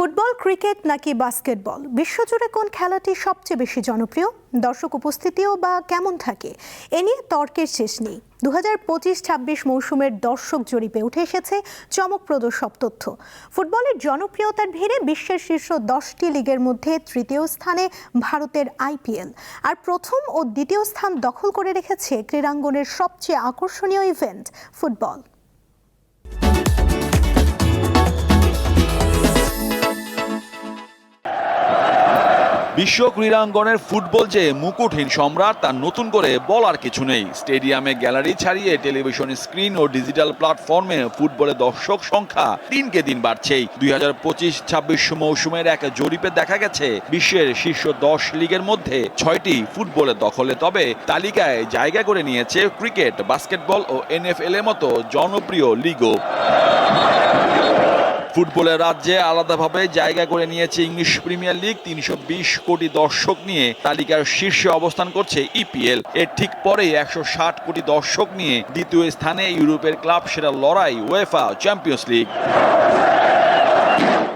Football, cricket নাকি basketball? বিশ্বজুড়ে কোন খেলাটি সবচেয়ে বেশি জনপ্রিয়? দর্শক উপস্থিতিও বা কেমন থাকে? এ নিয়ে তর্কের শেষ নেই। দু হাজার পঁচিশ ছাব্বিশ মৌসুমের দর্শক জরিপে উঠে এসেছে চমকপ্রদ সব তথ্য। ফুটবলের জনপ্রিয়তার ভিড়ে বিশ্বের শীর্ষ দশটি লিগের মধ্যে তৃতীয় স্থানে ভারতের আইপিএল আর প্রথম ও দ্বিতীয় স্থান দখল করে রেখেছে ক্রীড়াঙ্গনের সবচেয়ে আকর্ষণীয় ইভেন্ট, ফুটবল। বিশ্ব ক্রীড়াঙ্গনের ফুটবল যে মুকুটহীন সম্রাট তার নতুন করে বলার কিছু নেই। স্টেডিয়ামে গ্যালারি ছাড়িয়ে টেলিভিশন স্ক্রিন ও ডিজিটাল প্ল্যাটফর্মে ফুটবলের দর্শক সংখ্যা দিনকে দিন বাড়ছেই। দুই হাজার পঁচিশ, ছাব্বিশ মৌসুমের এক জরিপে দেখা গেছে, বিশ্বের শীর্ষ দশ লিগের মধ্যে ছয়টি ফুটবলের দখলে। তবে তালিকায় জায়গা করে নিয়েছে ক্রিকেট, বাস্কেটবল ও এনএফএল এর মতো জনপ্রিয় লিগও। ফুটবলের রাজ্যে আলাদাভাবে জায়গা করে নিয়েছে ইংলিশ প্রিমিয়ার লিগ। তিনশো বিশ কোটি দর্শক নিয়ে তালিকার শীর্ষে অবস্থান করছে ইপিএল এর ঠিক পরে একশো ষাট কোটি দর্শক নিয়ে দ্বিতীয় স্থানে ইউরোপের ক্লাব সেরা লড়াই ওয়েফা চ্যাম্পিয়ন্স লিগ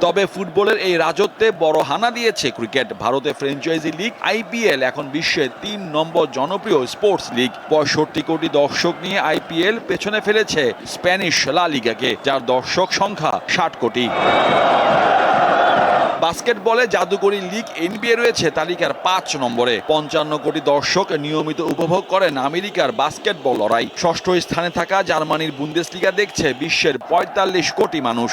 তবে ফুটবলের এই রাজত্বে বড় হানা দিয়েছে ক্রিকেট। ভারতে ফ্র্যাঞ্চাইজি লিগ, আইপিএল, এখন বিশ্বের তিন নম্বর জনপ্রিয় স্পোর্টস লিগ। পঁয়ষট্টি কোটি দর্শক নিয়ে আইপিএল পেছনে ফেলেছে স্প্যানিশ লা লিগাকে, যার দর্শক সংখ্যা ষাট কোটি। বাস্কেটবলে জাদুকরী লিগ এনবিএ রয়েছে তালিকার পাঁচ নম্বরে। পঞ্চান্ন কোটি দর্শক নিয়মিত উপভোগ করেন আমেরিকার বাস্কেটবল লড়াই। ষষ্ঠ স্থানে থাকা জার্মানির বুন্দেসলিগা দেখছে বিশ্বের পঁয়তাল্লিশ কোটি মানুষ।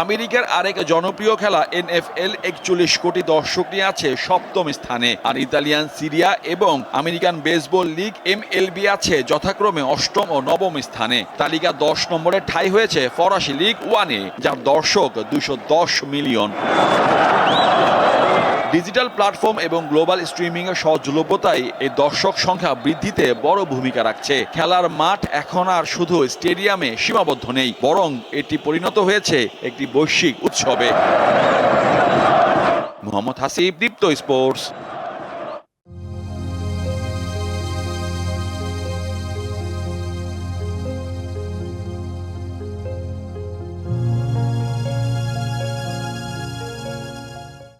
আমেরিকার আরেক জনপ্রিয় খেলা এনএফএল একচল্লিশ কোটি দর্শক নিয়ে আছে সপ্তম স্থানে। আর ইতালিয়ান সিরিয়া এবং আমেরিকান বেসবল লিগ এম আছে যথাক্রমে অষ্টম ও নবম স্থানে। তালিকা দশ নম্বরে ঠাই হয়েছে ফরাসি লিগ ওয়ানে, যার দর্শক দশ মিলিয়ন। ডিজিটাল প্ল্যাটফর্ম এবং গ্লোবাল স্ট্রিমিং এর সহজলভ্যতায় এই দর্শক সংখ্যা বৃদ্ধিতে বড় ভূমিকা রাখছে। খেলার মাঠ এখন আর শুধু স্টেডিয়ামে সীমাবদ্ধ নেই, বরং এটি পরিণত হয়েছে একটি বৈশ্বিক উৎসবে। মোহাম্মদ হাসিব, দীপ্ত স্পোর্টস।